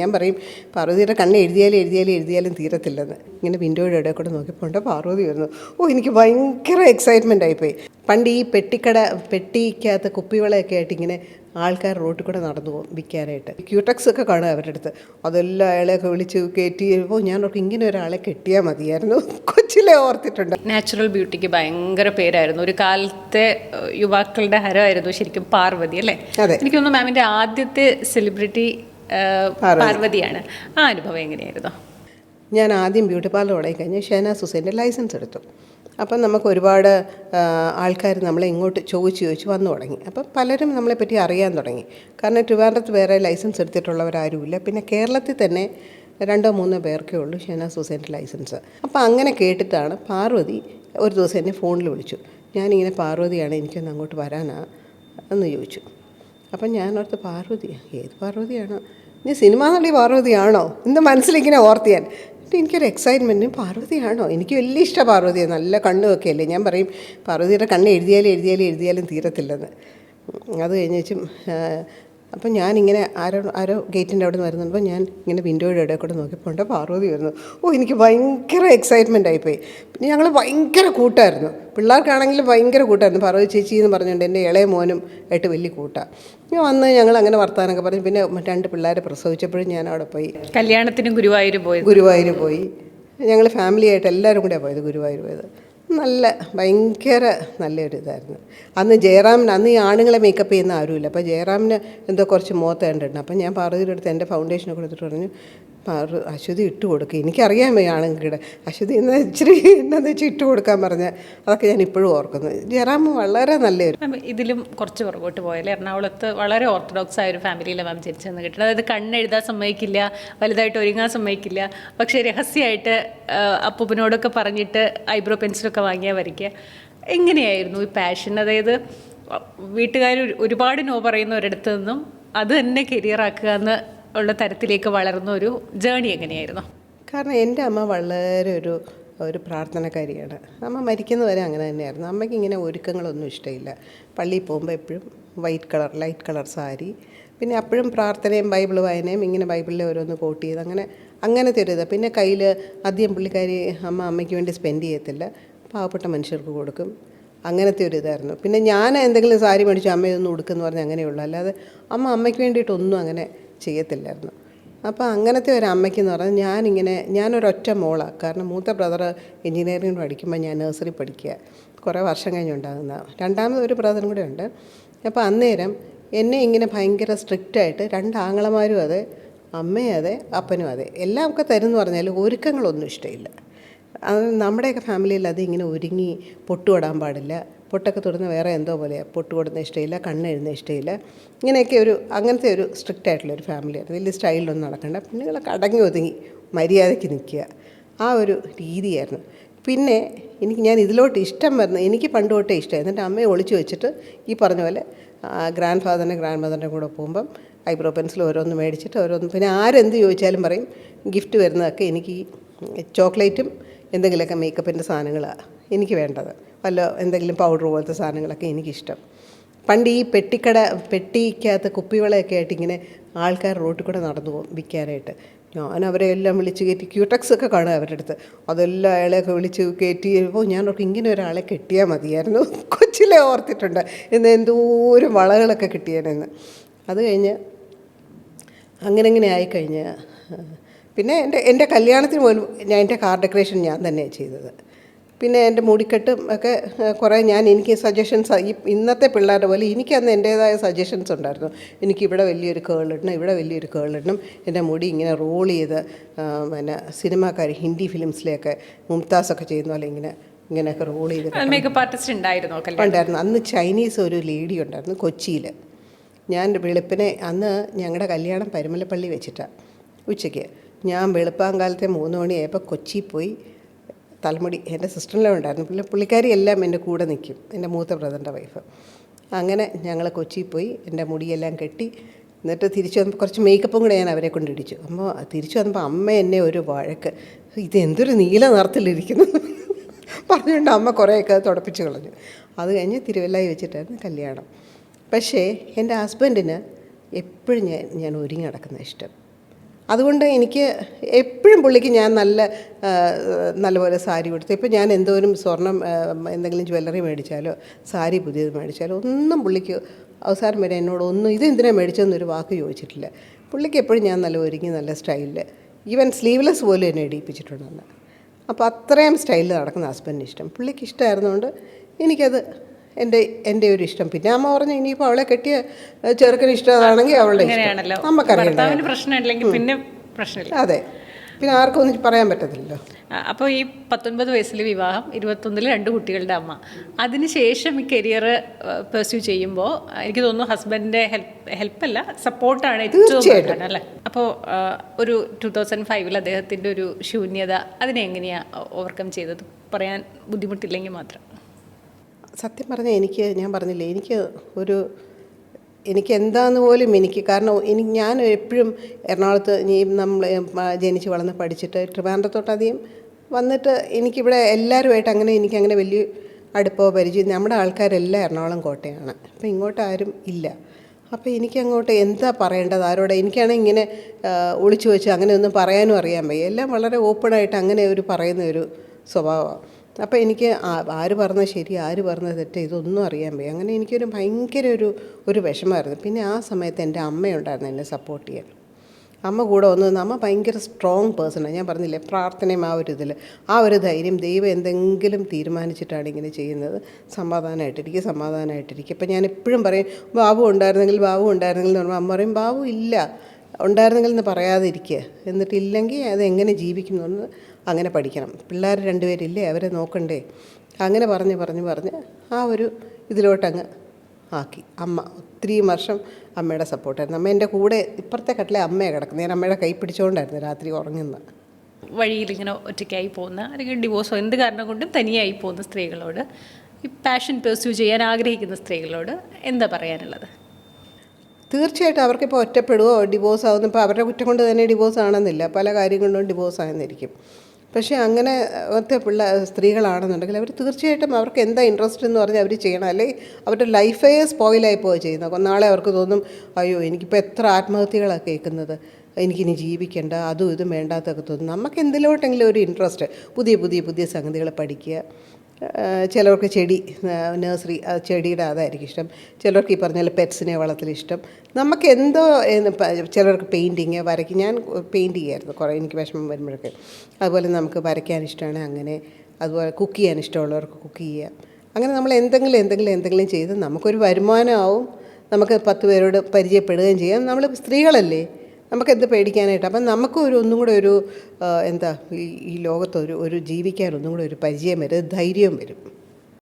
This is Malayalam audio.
ഞാൻ പറയും പാർവതിയുടെ കണ്ണ് എഴുതിയാലും എഴുതിയാലും എഴുതിയാലും തീരത്തില്ലെന്ന്. ഇങ്ങനെ വിൻഡോയുടെ ഇടയിൽ കൂടെ നോക്കിപ്പോണ്ട് പാർവതി വരുന്നു. ഓ എനിക്ക് ഭയങ്കര എക്സൈറ്റ്മെന്റ് ആയിപ്പോയി പണ്ട് ഈ പെട്ടിക്കട പെട്ടിക്കകത്ത് കുപ്പിവളയൊക്കെ ആയിട്ട് ഇങ്ങനെ ആൾക്കാർ റോട്ടിൽ കൂടെ നടന്നു പോകും വിൽക്കാനായിട്ട്. ക്യൂടെക്സ് ഒക്കെ കാണുക അവരുടെ അടുത്ത്. അതെല്ലാം അയാളെയൊക്കെ വിളിച്ച് കയറ്റി ഓ ഞാൻ ഓർക്ക് ഇങ്ങനെ ഒരാളെ കെട്ടിയാൽ മതിയായിരുന്നു. കൊച്ചിലെ ഓർത്തിട്ടുണ്ട്. നാച്ചുറൽ ബ്യൂട്ടിക്ക് ഭയങ്കര പേരായിരുന്നു. ഒരു കാലത്തെ യുവാക്കളുടെ ഹരമായിരുന്നു ശരിക്കും പാർവതി അല്ലേ? അതെ. എനിക്ക് തോന്നുന്നു മാമിന്റെ ആദ്യത്തെ സെലിബ്രിറ്റി. പാർവതിയാണ്. ആ അനുഭവം എങ്ങനെയായിരുന്നു? ഞാൻ ആദ്യം ബ്യൂട്ടി പാർലർ തുടങ്ങി കഴിഞ്ഞ് ഷെനാസ് ഹുസൈന്റെ ലൈസൻസ് എടുത്തു. അപ്പം നമുക്ക് ഒരുപാട് ആൾക്കാർ നമ്മളെ ഇങ്ങോട്ട് ചോദിച്ച് ചോദിച്ച് വന്നു തുടങ്ങി. അപ്പം പലരും നമ്മളെപ്പറ്റി അറിയാൻ തുടങ്ങി. കാരണം ട്രിവാൻഡ്രത്ത് വേറെ ലൈസൻസ് എടുത്തിട്ടുള്ളവരാരുമില്ല. പിന്നെ കേരളത്തിൽ തന്നെ രണ്ടോ മൂന്നോ പേർക്കേ ഉള്ളൂ ഷെനാസ് ഹുസൈന്റെ ലൈസൻസ്. അപ്പോൾ അങ്ങനെ കേട്ടിട്ടാണ് പാർവതി ഒരു ദിവസം എന്നെ ഫോണിൽ വിളിച്ചു. ഞാനിങ്ങനെ പാർവതിയാണ് എനിക്കൊന്ന് അങ്ങോട്ട് വരാനാ? എന്ന് ചോദിച്ചു. അപ്പം ഞാൻ ഓർത്ത് പാർവതി ഏത് പാർവതിയാണ്? നീ സിനിമ നടി പാർവതിയാണോ? എന്ന് മനസ്സിലിങ്ങനെ ഓർത്ത് ഞാൻ എനിക്കൊരു എക്സൈറ്റ്മെന്റ് പാർവതിയാണോ? എനിക്ക് വലിയ ഇഷ്ടം പാർവതിയെ. നല്ല കണ്ണുമൊക്കെ അല്ലേ ഞാൻ പറയും പാർവതിയുടെ കണ്ണ് എഴുതിയാലും എഴുതിയാലും എഴുതിയാലും തീരത്തില്ലെന്ന് അത് കഴിഞ്ഞ് അപ്പം ഞാനിങ്ങനെ ആരോ ആരോ ഗേറ്റിന്റെ അവിടെ നിന്ന് വരുന്നപ്പോൾ ഞാൻ ഇങ്ങനെ വിൻഡോയുടെ ഇടയിൽ കൂടെ നോക്കിയപ്പോൾ ഉണ്ട് പാർവതി വരുന്നു. ഓ എനിക്ക് ഭയങ്കര എക്സൈറ്റ്മെന്റ് ആയിപ്പോയി. പിന്നെ ഞങ്ങൾ ഭയങ്കര കൂട്ടായിരുന്നു. പിള്ളേർക്കാണെങ്കിലും ഭയങ്കര കൂട്ടായിരുന്നു. പാർവതി ചേച്ചി എന്ന് പറഞ്ഞുകൊണ്ട് എന്റെ ഇളയ മോനും ആയിട്ട് വലിയ കൂട്ടാണ് ഞാൻ വന്ന് ഞങ്ങൾ അങ്ങനെ വർത്താനൊക്കെ പറഞ്ഞു പിന്നെ രണ്ട് പിള്ളേരെ പ്രസവിച്ചപ്പോഴും ഞാൻ അവിടെ പോയി. കല്യാണത്തിനും ഗുരുവായൂർ പോയി ഗുരുവായൂർ പോയി. ഞങ്ങൾ ഫാമിലിയായിട്ട് എല്ലാവരും കൂടെ പോയത് ഗുരുവായൂർ പോയത്. നല്ല ഭയങ്കര നല്ലൊരു ഇതായിരുന്നു. അന്ന് ജയറാമിന് അന്ന് ഈ ആണുങ്ങളെ മേക്കപ്പ് ചെയ്യുന്ന ആരുമില്ല. അപ്പോൾ ജയറാമിന് എന്തോ കുറച്ച് മുഖത്ത് കണ്ടിട്ടുണ്ട്. അപ്പം ഞാൻ പാർവതിയുടെ അടുത്ത് എന്റെ ഫൗണ്ടേഷൻ കൊടുത്തിട്ട് പറഞ്ഞു പാറു അശ്വതി ഇട്ട് കൊടുക്കുക എനിക്കറിയാൻ വയ്യ ആണുങ്ങളുടെ അശ്വതി എന്ന് ഇച്ചിരി എന്നാന്ന് വെച്ചാൽ ഇട്ട് കൊടുക്കാൻ പറഞ്ഞ അതൊക്കെ ഞാൻ ഇപ്പോഴും ഓർക്കുന്നു. ജയറാം വളരെ നല്ലൊരു ഇതിലും കുറച്ച് പുറകോട്ട് പോയാലേ എറണാകുളത്ത് വളരെ ഓർത്തഡോക്സ് ആയ ഒരു ഫാമിലിയിലെ മാം ജനിച്ചെന്ന് കിട്ടുന്നത് അതായത് കണ്ണെഴുതാൻ സമ്മതിക്കില്ല വലുതായിട്ട് ഒരുങ്ങാൻ സമ്മതിക്കില്ല. പക്ഷേ രഹസ്യമായിട്ട് അപ്പൂപ്പനോടൊക്കെ പറഞ്ഞിട്ട് ഐബ്രോ പെൻസിലൊക്കെ വാങ്ങിയാൽ വരയ്ക്കുക. എങ്ങനെയായിരുന്നു ഈ പാഷൻ? അതായത് വീട്ടുകാർ ഒരുപാട് നോ പറയുന്ന ഒരിടത്തു നിന്നും അത് തന്നെ കരിയറാക്കുക എന്ന് ഉള്ള തരത്തിലേക്ക് വളർന്ന ഒരു ജേണി എങ്ങനെയായിരുന്നു? കാരണം എന്റെ അമ്മ വളരെ ഒരു ഒരു പ്രാർത്ഥനക്കാരിയാണ്. അമ്മ മരിക്കുന്നവരെ അങ്ങനെ തന്നെയായിരുന്നു. അമ്മയ്ക്ക് ഇങ്ങനെ ഒരുക്കങ്ങളൊന്നും ഇഷ്ടമില്ല. പള്ളിയിൽ പോകുമ്പോൾ എപ്പോഴും white colour light colour sari പിന്നെ അപ്പോഴും പ്രാർത്ഥനയും ബൈബിൾ വായനയും ഇങ്ങനെ ബൈബിളിലെ ഓരോന്ന് കോട്ട് ചെയ്ത് അങ്ങനെ അങ്ങനത്തെ ഒരു പിന്നെ കയ്യിൽ ആദ്യം പുള്ളിക്കാരി അമ്മ അമ്മയ്ക്ക് വേണ്ടി സ്പെൻഡ് ചെയ്യത്തില്ല. പാവപ്പെട്ട മനുഷ്യർക്ക് കൊടുക്കും. അങ്ങനത്തെ ഒരു ഇതായിരുന്നു. പിന്നെ ഞാൻ എന്തെങ്കിലും സാരി മേടിച്ചു അമ്മയൊന്നും ഉടുക്കെന്ന് പറഞ്ഞ് അങ്ങനെയുള്ളൂ. അല്ലാതെ അമ്മ അമ്മയ്ക്ക് വേണ്ടിയിട്ടൊന്നും അങ്ങനെ ചെയ്യത്തില്ലായിരുന്നു. അപ്പോൾ അങ്ങനത്തെ ഒരു അമ്മയ്ക്കെന്ന് പറഞ്ഞാൽ ഞാനിങ്ങനെ ഞാനൊരൊറ്റ മോളാണ് കാരണം മൂത്ത ബ്രദർ എൻജിനീയറിംഗ് പഠിക്കുമ്പോൾ ഞാൻ നഴ്സറി പഠിക്കുക. കുറേ വർഷം കഴിഞ്ഞുണ്ടാകുന്ന രണ്ടാമത് ഒരു ബ്രദറും കൂടെ ഉണ്ട്. അപ്പോൾ അന്നേരം എന്നെ ഇങ്ങനെ ഭയങ്കര സ്ട്രിക്റ്റായിട്ട് രണ്ട് ആങ്ങളമാരും അതെ അമ്മയും അതെ അപ്പനും അതെ എല്ലാം ഒക്കെ തരുമെന്ന് പറഞ്ഞാൽ ഒരുക്കങ്ങളൊന്നും ഇഷ്ടമില്ല. അത് നമ്മുടെയൊക്കെ ഫാമിലിയിൽ അത് ഇങ്ങനെ ഒരുങ്ങി പൊട്ടുകൊടാൻ പാടില്ല. പൊട്ടൊക്കെ തൊടുന്ന വേറെ എന്തോ പോലെയാണ് പൊട്ട് കൊടുന്ന ഇഷ്ടമില്ല കണ്ണ് എഴുന്ന ഇഷ്ടമില്ല ഇങ്ങനെയൊക്കെ ഒരു അങ്ങനത്തെ ഒരു സ്ട്രിക്റ്റ് ആയിട്ടുള്ള ഒരു ഫാമിലിയാണ് വലിയ സ്റ്റൈലിലൊന്നും നടക്കണ്ട. പെണ്ണുങ്ങളൊക്കെ അടങ്ങി ഒതുങ്ങി മര്യാദയ്ക്ക് നിൽക്കുക. ആ ഒരു രീതിയായിരുന്നു. പിന്നെ എനിക്ക് ഞാൻ ഇതിലോട്ട് ഇഷ്ടം വരുന്ന എനിക്ക് പണ്ട് തൊട്ടേ ഇഷ്ടമായിരുന്നു എന്റെ അമ്മയെ ഒളിച്ചു വെച്ചിട്ട് ഈ പറഞ്ഞ പോലെ ഗ്രാൻഡ് ഫാദറിന്റെ ഗ്രാൻഡ് മദറിന്റെ കൂടെ പോകുമ്പം ഐബ്രോ പെൻസിൽ ഓരോന്ന് മേടിച്ചിട്ട് ഓരോന്ന് പിന്നെ ആരെന്ത് ചോദിച്ചാലും പറയും ഗിഫ്റ്റ് വരുന്നതൊക്കെ എനിക്ക് ചോക്ലേറ്റും എന്തെങ്കിലുമൊക്കെ മേക്കപ്പിന്റെ സാധനങ്ങളാണ് എനിക്ക് വേണ്ടത്. വല്ല എന്തെങ്കിലും പൗഡർ പോലത്തെ സാധനങ്ങളൊക്കെ എനിക്കിഷ്ടം. പണ്ട് ഈ പെട്ടിക്കട പെട്ടിക്കകത്ത് കുപ്പിവളയൊക്കെ ആയിട്ട് ഇങ്ങനെ ആൾക്കാർ റോട്ടിൽ കൂടെ നടന്നു പോകും വിൽക്കാനായിട്ട്. ഞാൻ അവരെ എല്ലാം വിളിച്ച് കയറ്റി ക്യൂടെക്സ് ഒക്കെ കാണുക അവരുടെ അടുത്ത്. അതെല്ലാം അയാളെയൊക്കെ വിളിച്ച് കയറ്റി ഓ ഞാൻ ഓർക്കും ഇങ്ങനെ ഒരാളെ കെട്ടിയാൽ മതിയായിരുന്നു. കൊച്ചിലെ ഓർത്തിട്ടുണ്ട്. എന്ന് എന്തോരം വളകളൊക്കെ കിട്ടിയാനെന്ന് അത് കഴിഞ്ഞ് അങ്ങനെ അങ്ങനെ ആയിക്കഴിഞ്ഞ് പിന്നെ എന്റെ എന്റെ കല്യാണത്തിന് പോലും ഞാൻ എന്റെ കാർ ഡെക്കറേഷൻ ഞാൻ തന്നെയാണ് ചെയ്തത്. പിന്നെ എന്റെ മുടിക്കെട്ടും ഒക്കെ കുറേ ഞാൻ എനിക്ക് സജഷൻസ് ഈ ഇന്നത്തെ പിള്ളേരുടെ പോലെ എനിക്കന്ന് എന്റേതായ സജഷൻസ് ഉണ്ടായിരുന്നു. എനിക്ക് ഇവിടെ വലിയൊരു കേൾ ഇടണം ഇവിടെ വലിയൊരു കേൾ ഇടണം എന്റെ മുടി ഇങ്ങനെ റോൾ ചെയ്ത് പിന്നെ സിനിമാക്കാർ ഹിന്ദി ഫിലിംസിലെയൊക്കെ മുംതാസൊക്കെ ചെയ്യുന്ന പോലെ ഇങ്ങനെ ഇങ്ങനെയൊക്കെ റോൾ ചെയ്ത് മേക്കപ്പ് ആർട്ടിസ്റ്റ് ഉണ്ടായിരുന്നു ഉണ്ടായിരുന്നു. അന്ന് ചൈനീസ് ഒരു ലേഡി ഉണ്ടായിരുന്നു കൊച്ചിയിൽ ഞാൻ വെളുപ്പിനെ അന്ന് ഞങ്ങളുടെ കല്യാണം പരുമലപ്പള്ളി വെച്ചിട്ടാണ് ഉച്ചയ്ക്ക്. ഞാൻ വെളുപ്പാങ്കാലത്തെ മൂന്ന് മണിയായപ്പോൾ കൊച്ചി പോയി തലമുടി എന്റെ സിസ്റ്ററിലെ ഉണ്ടായിരുന്നു. പിന്നെ പുള്ളിക്കാരി എല്ലാം എന്റെ കൂടെ നിൽക്കും എന്റെ മൂത്ത ബ്രദറിന്റെ വൈഫ് അങ്ങനെ ഞങ്ങൾ കൊച്ചിയിൽ പോയി എന്റെ മുടിയെല്ലാം കെട്ടി എന്നിട്ട് തിരിച്ചു വന്നപ്പോൾ കുറച്ച് മേക്കപ്പും കൂടെ ഞാൻ അവരെ കൊണ്ട് ഇടിച്ചു. അപ്പോൾ തിരിച്ചു വന്നപ്പോൾ അമ്മ എന്നെ ഒരു വഴക്ക് ഇതെന്തൊരു നീല നിറത്തിലിരിക്കുന്നു? പറഞ്ഞുകൊണ്ട് അമ്മ കുറേയൊക്കെ തുടപ്പിച്ച് കളഞ്ഞു. അത് കഴിഞ്ഞ് തിരുവല്ലായി വെച്ചിട്ടായിരുന്നു കല്യാണം. പക്ഷേ എന്റെ ഹസ്ബൻഡിന് എപ്പോഴും ഞാൻ ഞാൻ ഒരുങ്ങി നടക്കുന്ന ഇഷ്ടം. അതുകൊണ്ട് എനിക്ക് എപ്പോഴും പുള്ളിക്ക് ഞാൻ നല്ല നല്ലപോലെ സാരി കൊടുത്തു ഇപ്പം ഞാൻ എന്തോരം സ്വർണം എന്തെങ്കിലും ജ്വല്ലറി മേടിച്ചാലോ സാരി പുതിയത് മേടിച്ചാലോ ഒന്നും പുള്ളിക്ക് അവസാനം വരെ എന്നോട് ഒന്നും ഇത് എന്തിനാണ് മേടിച്ചതെന്നൊരു വാക്ക് ചോദിച്ചിട്ടില്ല. പുള്ളിക്ക് എപ്പോഴും ഞാൻ നല്ല ഒരുങ്ങി നല്ല സ്റ്റൈലിൽ ഈവൻ സ്ലീവ്ലെസ് പോലും എന്നെ ഇടിയിപ്പിച്ചിട്ടുണ്ടെന്ന്. അപ്പോൾ അത്രയും സ്റ്റൈലിൽ നടക്കുന്ന ഹസ്ബൻഡിന് ഇഷ്ടം. പുള്ളിക്ക് ഇഷ്ടമായിരുന്നുകൊണ്ട് എനിക്കത് എന്റെ എന്റെ ഒരു ഇഷ്ടം. പിന്നെ അമ്മ പറഞ്ഞു ഇനിയിപ്പോൾ അവളെ കെട്ടിയ ചെറുക്കന് ഇഷ്ടമാണെങ്കിൽ അവളുടെ ഇഷ്ടം. ഭർത്താവിന് പ്രശ്നമില്ലെങ്കിൽ പിന്നെ പ്രശ്നമില്ല. അതെ. പിന്നെ ആർക്കും ഒന്നും പറയാൻ പറ്റത്തില്ലല്ലോ. അപ്പോൾ ഈ പത്തൊൻപത് വയസ്സിൽ വിവാഹം ഇരുപത്തൊന്നിൽ രണ്ട് കുട്ടികളുടെ അമ്മ. അതിനുശേഷം ഈ കരിയർ പെർസ്യൂ ചെയ്യുമ്പോൾ എനിക്ക് തോന്നുന്നു ഹസ്ബൻഡിന്റെ ഹെൽപ്പ് ഹെൽപ്പല്ല സപ്പോർട്ടാണ് ഏറ്റവും. അല്ലേ? അപ്പോൾ ഒരു ടു തൗസൻഡ് ഫൈവിൽ അദ്ദേഹത്തിന്റെ ഒരു ശൂന്യത അതിനെ എങ്ങനെയാണ് ഓവർകം ചെയ്തത്? പറയാൻ ബുദ്ധിമുട്ടില്ലെങ്കിൽ മാത്രം. സത്യം പറഞ്ഞാൽ എനിക്ക് ഞാൻ പറഞ്ഞില്ലേ എനിക്ക് ഒരു എനിക്ക് എന്താന്ന് പോലും എനിക്ക് കാരണം എനിക്ക് ഞാൻ എപ്പോഴും എറണാകുളത്ത് ഈ നമ്മൾ ജനിച്ച് വളർന്ന് പഠിച്ചിട്ട് ട്രിവാൻഡ്രത്തോട്ടധികം വന്നിട്ട് എനിക്കിവിടെ എല്ലാവരുമായിട്ട് അങ്ങനെ എനിക്കങ്ങനെ വലിയ അടുപ്പോ പരിചയം നമ്മുടെ ആൾക്കാരെല്ലാം എറണാകുളം കോട്ടയാണ്. അപ്പം ഇങ്ങോട്ട് ആരും ഇല്ല. അപ്പോൾ എനിക്കങ്ങോട്ട് എന്താ പറയേണ്ടത്? ആരോടെ? എനിക്കാണെങ്കിൽ ഇങ്ങനെ ഒളിച്ചു വെച്ച് അങ്ങനെ ഒന്നും പറയാനും അറിയാൻ വയ്യ. എല്ലാം വളരെ ഓപ്പണായിട്ട് അങ്ങനെ ഒരു പറയുന്ന ഒരു സ്വഭാവമാണ്. അപ്പോൾ എനിക്ക് ആര് പറഞ്ഞത് ശരി ആര് പറഞ്ഞത് തെറ്റ് ഇതൊന്നും അറിയാൻ വയ്യ. അങ്ങനെ എനിക്കൊരു ഭയങ്കര ഒരു ഒരു വിഷമമായിരുന്നു. പിന്നെ ആ സമയത്ത് എന്റെ അമ്മയുണ്ടായിരുന്നു എന്നെ സപ്പോർട്ട് ചെയ്യാൻ. അമ്മ കൂടെ വന്നു അമ്മ ഭയങ്കര സ്ട്രോങ് പേഴ്സണാണ് ഞാൻ പറഞ്ഞില്ലേ പ്രാർത്ഥനയും ആ ഒരു ഇതിൽ ആ ഒരു ധൈര്യം ദൈവം എന്തെങ്കിലും തീരുമാനിച്ചിട്ടാണ് ഇങ്ങനെ ചെയ്യുന്നത്. സമാധാനമായിട്ടിരിക്കും സമാധാനമായിട്ടിരിക്കും ഇപ്പം ഞാൻ എപ്പോഴും പറയും ബാബു ഉണ്ടായിരുന്നെങ്കിൽ ബാബു ഉണ്ടായിരുന്നെങ്കിൽ എന്ന് പറയുമ്പോൾ അമ്മ പറയും ബാബു ഇല്ല ഉണ്ടായിരുന്നെങ്കിൽ എന്ന് പറയാതിരിക്കുക എന്നിട്ടില്ലെങ്കിൽ അത് എങ്ങനെ ജീവിക്കുന്നു അങ്ങനെ പഠിക്കണം. പിള്ളേർ രണ്ടുപേരില്ലേ? അവരെ നോക്കണ്ടേ? അങ്ങനെ പറഞ്ഞ് പറഞ്ഞ് പറഞ്ഞ് ആ ഒരു ഇതിലോട്ടങ്ങ് ആക്കി. അമ്മ ഒത്തിരി വർഷം അമ്മയുടെ സപ്പോർട്ടായിരുന്നു. അമ്മ എന്റെ കൂടെ ഇപ്പുറത്തെ കട്ടിലെ അമ്മയെ കിടക്കുന്നത്. ഞാൻ അമ്മയുടെ കൈ പിടിച്ചുകൊണ്ടായിരുന്നു രാത്രി ഉറങ്ങുന്നത് വഴിയിൽ ഇങ്ങനെ ഒറ്റയ്ക്കായി പോകുന്ന അല്ലെങ്കിൽ ഡിവോഴ്സോ എന്ത് കാരണം കൊണ്ടും തനിയായി പോകുന്ന സ്ത്രീകളോട് ഈ പാഷൻ പെർസ്യൂ ചെയ്യാൻ ആഗ്രഹിക്കുന്ന സ്ത്രീകളോട് എന്താ പറയാനുള്ളത്? തീർച്ചയായിട്ടും അവർക്കിപ്പോൾ ഒറ്റപ്പെടുകയോ ഡിവോഴ്സ് ആവുന്ന ഇപ്പോൾ അവരുടെ കുറ്റം കൊണ്ട് തന്നെ ഡിവോഴ്സ് ആണെന്നില്ല. പല കാര്യം കൊണ്ടും ഡിവോഴ്സ് ആയെന്നിരിക്കും. പക്ഷേ അങ്ങനെ ഒറ്റ പിള്ള സ്ത്രീകളാണെന്നുണ്ടെങ്കിൽ അവർ തീർച്ചയായിട്ടും അവർക്ക് എന്താ ഇൻട്രസ്റ്റ് എന്ന് പറഞ്ഞാൽ അവർ ചെയ്യണം. അല്ലെങ്കിൽ അവരുടെ ലൈഫേ സ്പോയിലായി പോവുക ചെയ്യുന്നത്. നാളെ അവർക്ക് തോന്നും അയ്യോ എനിക്കിപ്പോൾ എത്ര ആത്മഹത്യകളാണ് കേൾക്കുന്നത്. എനിക്കിനി ജീവിക്കേണ്ട അതും ഇതും വേണ്ടാത്തൊക്കെ തോന്നും. നമുക്ക് എന്തിലോട്ടെങ്കിലും ഒരു ഇൻട്രസ്റ്റ് പുതിയ പുതിയ പുതിയ സംഗതികൾ പഠിക്കുക. ചിലർക്ക് ചെടി നഴ്സറി ചെടിയുടെ അതായിരിക്കും ഇഷ്ടം. ചിലർക്ക് ഈ പറഞ്ഞ പെറ്റ്സിനെ വളർത്തലിഷ്ടം നമുക്ക് എന്തോ ചിലർക്ക് പെയിന്റിങ് വരയ്ക്കും. ഞാൻ പെയിന്റ് ചെയ്യായിരുന്നു കുറേ എനിക്ക് വിഷമം വരുമ്പോഴൊക്കെ. അതുപോലെ നമുക്ക് വരയ്ക്കാൻ ഇഷ്ടമാണ് അങ്ങനെ. അതുപോലെ കുക്ക് ചെയ്യാൻ ഇഷ്ടമുള്ളവർക്ക് കുക്ക് ചെയ്യാം. അങ്ങനെ നമ്മൾ എന്തെങ്കിലും എന്തെങ്കിലും എന്തെങ്കിലും ചെയ്ത് നമുക്കൊരു വരുമാനമാവും നമുക്ക് പത്ത് പേരോട് പരിചയപ്പെടുകയും ചെയ്യാം. നമ്മൾ സ്ത്രീകളല്ലേ? നമുക്കെന്ത് പേടിക്കാനായിട്ട്? അപ്പം നമുക്ക് ഒരു ഒന്നും കൂടെ ഒരു എന്താ ഈ ഈ ലോകത്തൊരു ഒരു ജീവിക്കാൻ ഒന്നും കൂടെ ഒരു പരിചയം വരും ധൈര്യം വരും.